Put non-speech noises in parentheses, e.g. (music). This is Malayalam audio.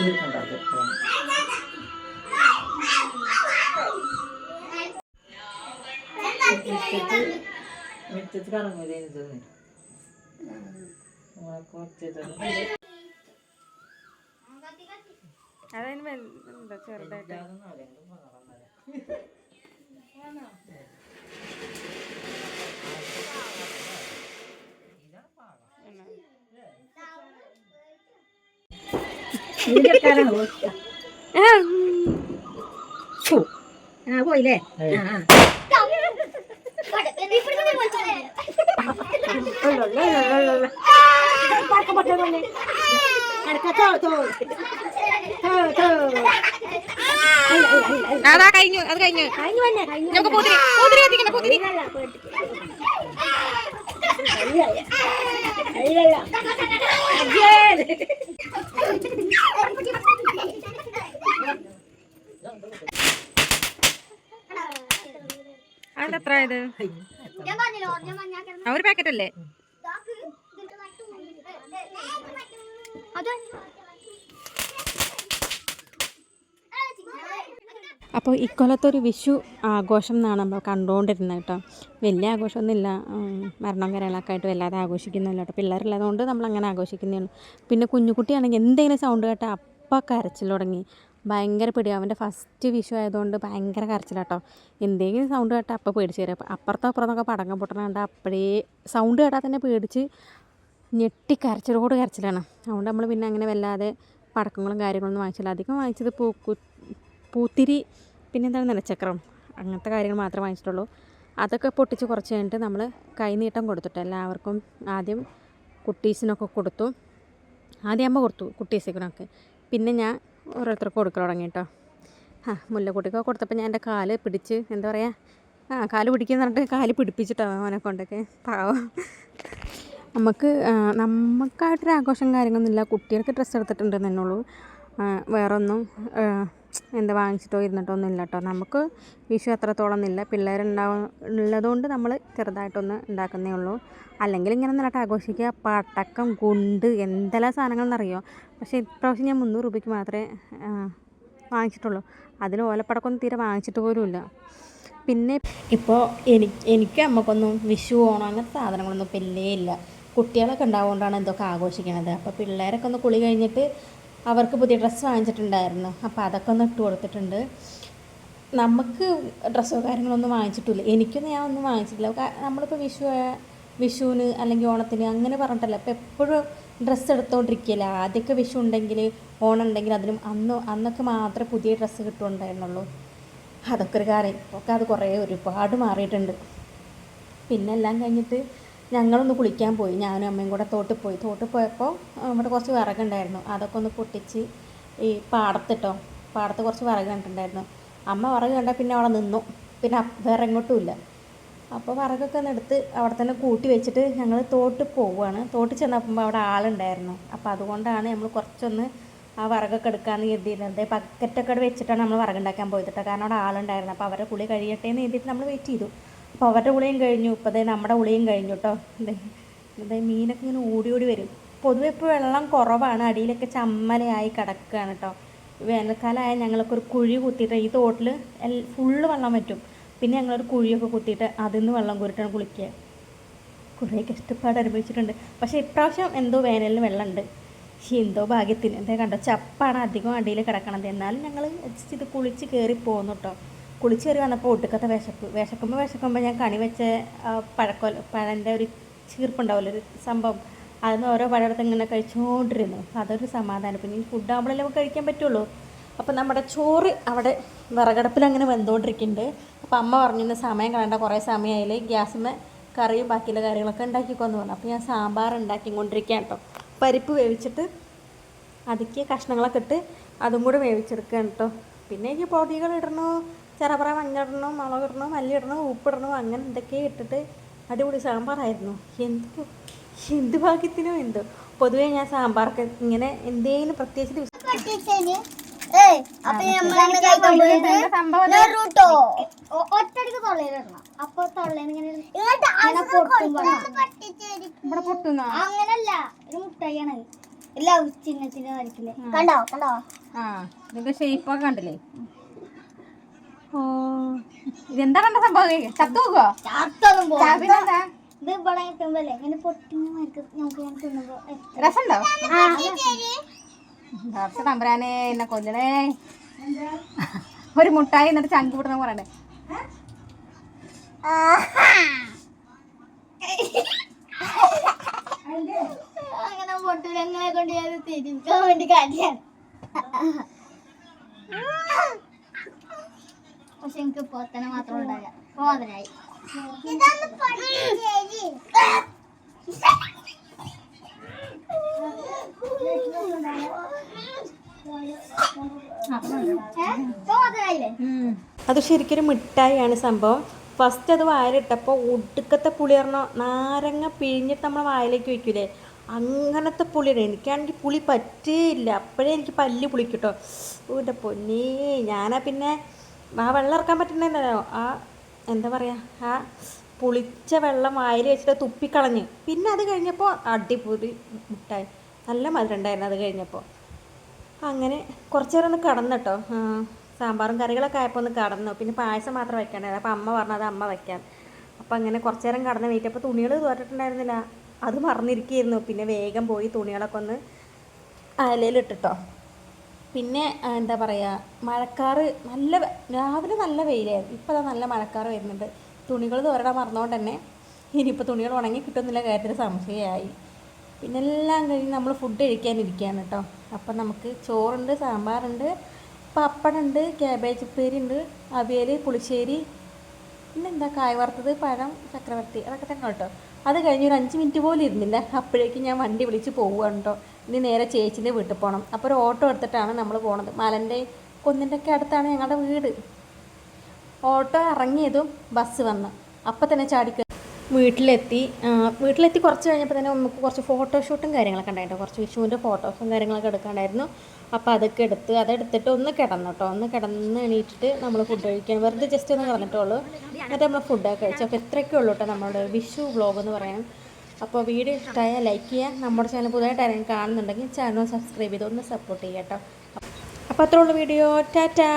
തീർക്കണ്ടത് മുറ്റത്ത് മുറ്റത്ത് കറങ്ങൂലേ ഇതൊന്ന് എന്താ ചെറുതായിട്ട്? (laughs) പോയില്ലേ. അതാ കഴിഞ്ഞു അത് കഴിഞ്ഞു. നമുക്ക് പൂത്തിരി പൂത്തിരി എത്തിക്കണം പൂത്തിരി ഇല്ലല്ല, ആ, ഒരു പാക്കറ്റ് അല്ലേ അപ്പോൾ ഇക്കൊല്ലത്തെ ഒരു വിഷു ആഘോഷം എന്നാണ് നമ്മൾ കണ്ടുകൊണ്ടിരുന്നത് കേട്ടോ. വലിയ ആഘോഷമൊന്നുമില്ല. മരണം കരകളൊക്കെ ആയിട്ട് വല്ലാതെ ആഘോഷിക്കുന്നില്ല കേട്ടോ. പിള്ളേരുള്ളതുകൊണ്ട് നമ്മൾ അങ്ങനെ ആഘോഷിക്കുന്നതാണ്. പിന്നെ കുഞ്ഞുകുട്ടിയാണെങ്കിൽ എന്തെങ്കിലും സൗണ്ട് കേട്ടാൽ അപ്പം കരച്ചിൽ തുടങ്ങി. ഭയങ്കര പേടി അവന്റെ ഫസ്റ്റ് വിഷു ആയതുകൊണ്ട് ഭയങ്കര കരച്ചിലാട്ടോ. എന്തെങ്കിലും സൗണ്ട് കേട്ടാൽ അപ്പം പേടിച്ച് തരും അപ്പുറത്തും അപ്പുറത്തോ അപ്പുറത്തൊക്കെ പടക്കം പൊട്ടണ കണ്ടാൽ അപ്പോഴേ സൗണ്ട് കേട്ടാൽ തന്നെ പേടിച്ച് ഞെട്ടി കരച്ചിലോട് കരച്ചിലാണ്. അതുകൊണ്ട് നമ്മൾ പിന്നെ അങ്ങനെ വല്ലാതെ പടക്കങ്ങളും കാര്യങ്ങളൊന്നും വാങ്ങിച്ചില്ല. അധികം വാങ്ങിച്ചത് പൂക്കു പൂത്തിരി പിന്നെ എന്താണ് നിലച്ചക്രം അങ്ങനത്തെ കാര്യങ്ങൾ മാത്രമേ വാങ്ങിച്ചിട്ടുള്ളൂ. അതൊക്കെ പൊട്ടിച്ച് കുറച്ച് കഴിഞ്ഞിട്ട് നമ്മൾ കൈനീട്ടം കൊടുത്തിട്ട് എല്ലാവർക്കും ആദ്യം കുട്ടീസിനൊക്കെ കൊടുത്തു. ആദ്യം അമ്മ കൊടുത്തു കുട്ടീസിനൊക്കെ. പിന്നെ ഞാൻ ഓരോരുത്തർക്ക് കൊടുക്കാൻ തുടങ്ങി കേട്ടോ ആ മുല്ലക്കുട്ടിക്കൊക്കെ കൊടുത്തപ്പോൾ ഞാൻ എന്റെ കാൽ പിടിച്ച് എന്താ പറയുക ആ കാൽ പിടിക്കുന്ന പറഞ്ഞിട്ട് കാൽ പിടിപ്പിച്ചിട്ടോ അവനെ കൊണ്ടൊക്കെ. പാവം. നമുക്ക് നമുക്കായിട്ടൊരു ആഘോഷം കാര്യങ്ങളൊന്നുമില്ല. കുട്ടികൾക്ക് ഡ്രസ്സ് എടുത്തിട്ടുണ്ട് എന്നുള്ളൂ വേറെ ഒന്നും ആ, എന്താ വാങ്ങിച്ചിട്ടോ ഇരുന്നിട്ടോ ഒന്നും ഇല്ല കേട്ടോ നമുക്ക് വിഷു അത്രത്തോളം ഒന്നുമില്ല പിള്ളേരുണ്ടാവും ഉള്ളതുകൊണ്ട് നമ്മൾ ചെറുതായിട്ടൊന്ന് ഉണ്ടാക്കുന്നേ ഉള്ളൂ. അല്ലെങ്കിൽ ഇങ്ങനെ നല്ലതായിട്ട് ആഘോഷിക്കുക. പടക്കം ഗുണ്ട് എന്തെല്ലാം സാധനങ്ങളെന്നറിയോ? പക്ഷേ ഇപ്രാവശ്യം ഞാൻ മുന്നൂറ് രൂപയ്ക്ക് മാത്രമേ വാങ്ങിച്ചിട്ടുള്ളൂ. അതിൽ ഓലപ്പടക്കമൊന്നും തീരെ വാങ്ങിച്ചിട്ട് പോലുമില്ല. പിന്നെ ഇപ്പോൾ എനിക്ക് എനിക്ക് അമ്മക്കൊന്നും വിഷു ഓണം അങ്ങനത്തെ സാധനങ്ങളൊന്നും വലിയ ഇല്ല കുട്ടികളൊക്കെ ഉണ്ടാവുകൊണ്ടാണ് എന്തൊക്കെ ആഘോഷിക്കണത്. അപ്പോൾ പിള്ളേരൊക്കെ ഒന്ന് കുളി കഴിഞ്ഞിട്ട് അവർക്ക് പുതിയ ഡ്രസ്സ് വാങ്ങിച്ചിട്ടുണ്ടായിരുന്നു. അപ്പോൾ അതൊക്കെ ഒന്ന് ഇട്ട് കൊടുത്തിട്ടുണ്ട്. നമുക്ക് ഡ്രസ്സോ കാര്യങ്ങളൊന്നും വാങ്ങിച്ചിട്ടില്ല. എനിക്കൊന്നും ഞാൻ ഒന്നും വാങ്ങിച്ചിട്ടില്ല. നമ്മളിപ്പോൾ വിഷു വിഷുവിന് അല്ലെങ്കിൽ ഓണത്തിന് അങ്ങനെ പറഞ്ഞിട്ടല്ല. അപ്പോൾ എപ്പോഴും ഡ്രസ്സ് എടുത്തുകൊണ്ടിരിക്കുകയില്ല ആദ്യമൊക്കെ വിഷു ഉണ്ടെങ്കിൽ ഓണം ഉണ്ടെങ്കിൽ അതിനും അന്ന് അന്നൊക്കെ മാത്രമേ പുതിയ ഡ്രസ്സ് കിട്ടുന്നുണ്ടായിരുന്നുള്ളൂ അതൊക്കെ ഒരു കാര്യം. ഇപ്പോൾ അത് കുറേ ഒരുപാട് മാറിയിട്ടുണ്ട്. പിന്നെ എല്ലാം കഴിഞ്ഞിട്ട് ഞങ്ങളൊന്ന് കുളിക്കാൻ പോയി. ഞാനും അമ്മയും കൂടെ തോട്ടിൽ പോയി. തോട്ടിൽ പോയപ്പോൾ ഇവിടെ കുറച്ച് വിറകുണ്ടായിരുന്നു അതൊക്കെ ഒന്ന് പൊട്ടിച്ച് ഈ പാടത്തിട്ടോ പാടത്ത് കുറച്ച് വിറക് കണ്ടിട്ടുണ്ടായിരുന്നു. അമ്മ വിറക് കണ്ട പിന്നെ അവിടെ നിന്നു. പിന്നെ വേറെ എങ്ങോട്ടും ഇല്ല. അപ്പോൾ വിറകൊക്കെ ഒന്ന് എടുത്ത് അവിടെ തന്നെ കൂട്ടി വെച്ചിട്ട് ഞങ്ങൾ തോട്ടിൽ പോവുകയാണ്. തോട്ടിൽ ചെന്നപ്പോൾ അവിടെ ആളുണ്ടായിരുന്നു. അപ്പോൾ അതുകൊണ്ടാണ് നമ്മൾ കുറച്ചൊന്ന് ആ വിറകൊക്കെ എടുക്കാമെന്ന് കരുതിയിരുന്നത്. ബക്കറ്റൊക്കെ വെച്ചിട്ടാണ് നമ്മൾ വിറകുണ്ടാക്കാൻ പോയത് കേട്ടോ കാരണം അവിടെ ആളുണ്ടായിരുന്നു. അപ്പോൾ അവരുടെ കുളി കഴിയട്ടെ എന്ന് കരുതിയിട്ട് നമ്മൾ വെയിറ്റ് ചെയ്തു. അപ്പോൾ അവരുടെ ഉളിയും കഴിഞ്ഞു. ഇപ്പോൾ ദേ നമ്മുടെ ഉളിയും കഴിഞ്ഞു കേട്ടോ ദേ ദേ മീനൊക്കെ ഇങ്ങനെ ഓടി ഓടി വരും. പൊതുവെ ഇപ്പോൾ വെള്ളം കുറവാണ്. അടിയിലൊക്കെ ചമ്മലയായി കിടക്കുകയാണ് കേട്ടോ വേനൽക്കാലമായ ഞങ്ങൾക്ക് ഒരു കുഴി കുത്തിയിട്ട് ഈ തോട്ടിൽ ഫുള്ള് വെള്ളം പറ്റും പിന്നെ ഞങ്ങളൊരു കുഴിയൊക്കെ കുത്തിയിട്ട് അതിൽ നിന്ന് വെള്ളം കോരിട്ടാണ് കുളിക്കുക. കുറേ കഷ്ടപ്പാട് അനുഭവിച്ചിട്ടുണ്ട്. പക്ഷേ ഇപ്രാവശ്യം എന്തോ വേനലിന് വെള്ളമുണ്ട്. എന്തോ ഭാഗ്യത്തിന്. എന്താ കണ്ടോ ചപ്പാണ് അധികം അടിയിൽ കിടക്കണത്. എന്നാലും ഞങ്ങൾ ഇത് കുളിച്ച് കയറി പോകുന്നു കേട്ടോ കുളിച്ച് കയറി വന്നപ്പോൾ ഒടുക്കത്തെ വിശപ്പ് വിശക്കുമ്പോൾ വിശക്കുമ്പോൾ ഞാൻ കണി വെച്ച പഴക്കൊല പഴന്റെ ഒരു ചീർപ്പുണ്ടാവില്ല ഒരു സംഭവം. അതിന് ഓരോ പഴമെടുത്ത് ഇങ്ങനെ കഴിച്ചുകൊണ്ടിരുന്നു അതൊരു സമാധാനം. പിന്നെ ഈ ഫുഡ് ആകുമ്പോഴല്ലേ നമുക്ക് കഴിക്കാൻ പറ്റുള്ളൂ. അപ്പോൾ നമ്മുടെ ചോറ് അവിടെ വിറകടപ്പിൽ അങ്ങനെ വെന്തുകൊണ്ടിരിക്കുന്നുണ്ട് അപ്പോൾ അമ്മ പറഞ്ഞു ഇന്ന് സമയം കളണ്ട കുറേ സമയമായില്ലേ ഗ്യാസിന് കറിയും ബാക്കിയുള്ള കാര്യങ്ങളൊക്കെ ഉണ്ടാക്കിക്കോന്ന് പറഞ്ഞു. അപ്പോൾ ഞാൻ സാമ്പാർ ഉണ്ടാക്കിക്കൊണ്ടിരിക്കുകയാണ് കേട്ടോ പരിപ്പ് വേവിച്ചിട്ട് അതിക്ക് കഷ്ണങ്ങളൊക്കെ ഇട്ട് അതും കൂടെ വേവിച്ചെടുക്കുകയാണ് കേട്ടോ പിന്നെ എനിക്ക് പൊടികൾ ഇടണോ? ചെറപറ മഞ്ഞിടണം മുളകിടണം മുളക് ഉപ്പിടണം മല്ലി ഇടണോ അങ്ങനെ എന്തൊക്കെ ഇട്ടിട്ട് അടിപൊളി സാമ്പാറായിരുന്നു. എന്തോ എന്ത് ഭാഗ്യത്തിനോ എന്തോ. പൊതുവേ ഞാൻ സാമ്പാർക്ക് ഇങ്ങനെ എന്തെങ്കിലും പ്രത്യേകിച്ച് ദിവസം അങ്ങനല്ല ഒരു മുട്ടായിയാണ്. ലവ് ചിഹ്നത്തിന് കണ്ടോ കണ്ടോ? ആ ഇതിന്റെ ഷേപ്പൊക്കെ കണ്ടില്ലേ? ഓ. ഇതെന്താ കണ്ട സംഭവം? ചത്തുപോകോ പിന്നെന്താ ഇത് ഇവിടെ കിട്ടുമ്പല്ലേ ഇങ്ങനെ പൊട്ടി നമുക്ക് ഞാൻ തിന്നുമ്പോ രസമുണ്ടോ. ഡോക്ടർ തമ്പരാനെ എന്നെ കൊല്ലണേ. ഒരു മുട്ടായി എന്നിട്ട് ചങ്ക് വിടണ പറയണേ അങ്ങനെ പൊട്ടിലങ്ങളെ കൊണ്ട് ഞാൻ തിരിക്കാൻ വേണ്ടി കാര്യമാണ് പക്ഷെ എനിക്ക് പോത്തനെ മാത്രം ഉണ്ടാകാം പോതനായി അത് ശരിക്കൊരു മിഠായിയാണ് സംഭവം. ഫസ്റ്റ് അത് വായിലിട്ടപ്പോൾ ഒടുക്കത്തെ പുളി പറഞ്ഞോ നാരങ്ങ പിഴിഞ്ഞിട്ട് നമ്മൾ വായിലേക്ക് വെക്കൂലേ അങ്ങനത്തെ പുളിയാണ്. എനിക്കാണെങ്കിൽ പുളി പറ്റേയില്ല. അപ്പോഴേ എനിക്ക് പല്ല് പുളിക്കിട്ടോ. ഓ എന്റെ പൊന്നേ. ഞാനാ പിന്നെ ആ വെള്ളം ഇറക്കാൻ പറ്റുന്നല്ലോ ആ എന്താ പറയുക ആ പുളിച്ച വെള്ളം വായിൽ വെച്ചിട്ട് തുപ്പിക്കളഞ്ഞ്. പിന്നെ അത് കഴിഞ്ഞപ്പോൾ അടിപൊളി മുട്ടായി. നല്ല മധുരം ഉണ്ടായിരുന്നു അത് കഴിഞ്ഞപ്പോൾ അങ്ങനെ കുറച്ച് നേരം ഒന്ന് കടന്നു കേട്ടോ സാമ്പാറും കറികളൊക്കെ ആയപ്പോൾ ഒന്ന് കടന്നു. പിന്നെ പായസം മാത്രം വെക്കാണ്ടായിരുന്നു അപ്പോൾ അമ്മ പറഞ്ഞു അത് അമ്മ വെക്കാൻ. അപ്പോൾ അങ്ങനെ കുറച്ച് നേരം കടന്ന് വെയിറ്റ് അപ്പോൾ തുണികൾ തോറ്റിട്ടുണ്ടായിരുന്നില്ല അത് മറന്നിരിക്കുകയായിരുന്നു. പിന്നെ വേഗം പോയി തുണികളൊക്കെ ഒന്ന് അലയിലിട്ടിട്ടോ പിന്നെ എന്താ പറയുക മഴക്കാറ് നല്ല രാവിലെ നല്ല വെയിലായിരുന്നു. ഇപ്പോൾ അതാ നല്ല മഴക്കാറ് വരുന്നുണ്ട്. തുണികൾ തോരടാൻ മറന്നുകൊണ്ട് തന്നെ ഇനിയിപ്പോൾ തുണികൾ ഉണങ്ങി കിട്ടുന്നില്ല കാര്യത്തിൽ സംശയമായി. പിന്നെ എല്ലാം കഴിഞ്ഞ് നമ്മൾ ഫുഡ് കഴിക്കാനിരിക്കുകയാണ് കേട്ടോ അപ്പം നമുക്ക് ചോറുണ്ട് സാമ്പാറുണ്ട് പപ്പടമുണ്ട് ക്യാബേജ് ഉപ്പേരി ഉണ്ട് അവിയൽ പുളിശ്ശേരി പിന്നെന്താ കായ വറുത്തത് പഴം ചക്രവർത്തി അതൊക്കെ തന്നെ കേട്ടോ അത് കഴിഞ്ഞ് ഒരു അഞ്ച് മിനിറ്റ് പോലും ഇരുന്നില്ല. അപ്പോഴേക്കും ഞാൻ വണ്ടി വിളിച്ച് പോവുകയാണ് കേട്ടോ ഇനി നേരെ ചേച്ചിന്റെ വീട്ടിൽ പോകണം അപ്പോൾ ഒരു ഓട്ടോ എടുത്തിട്ടാണ് നമ്മൾ പോണത്. മലന്റെ കുന്നിന്റെ ഒക്കെ അടുത്താണ് ഞങ്ങളുടെ വീട്. ഓട്ടോ ഇറങ്ങിയതും ബസ് വന്ന്. അപ്പം തന്നെ ചാടിക്ക വീട്ടിലെത്തി. വീട്ടിലെത്തി കുറച്ച് കഴിഞ്ഞപ്പോൾ തന്നെ നമുക്ക് കുറച്ച് ഫോട്ടോഷൂട്ടും കാര്യങ്ങളൊക്കെ ഉണ്ടായിരുന്നു കുറച്ച് വിഷുവിന്റെ ഫോട്ടോസും കാര്യങ്ങളൊക്കെ എടുക്കാണ്ടായിരുന്നു. അപ്പോൾ അതൊക്കെ എടുത്ത് അതെടുത്തിട്ട് ഒന്ന് കിടന്നു കേട്ടോ ഒന്ന് കിടന്ന് എണീറ്റിട്ട് നമ്മൾ ഫുഡ് കഴിക്കാൻ. വെറുതെ ജസ്റ്റ് ഒന്ന് കിടന്നിട്ടുള്ളൂ എന്നിട്ട് നമ്മൾ ഫുഡൊക്കെ കഴിച്ചു. അപ്പോൾ ഇത്രയൊക്കെ ഉള്ളൂ കേട്ടോ നമ്മുടെ വിഷു വ്ലോഗ് എന്ന് പറയാം അപ്പോൾ വീഡിയോ ഇഷ്ടമായാൽ ലൈക്ക് ചെയ്യുക. നമ്മുടെ ചാനൽ പുതുതായിട്ട് ആരെങ്കിലും കാണുന്നുണ്ടെങ്കിൽ ചാനൽ സബ്സ്ക്രൈബ് ചെയ്ത് ഒന്ന് സപ്പോർട്ട് ചെയ്യാം കേട്ടോ അപ്പോൾ അത്രയുള്ള വീഡിയോ ടാറ്റാ.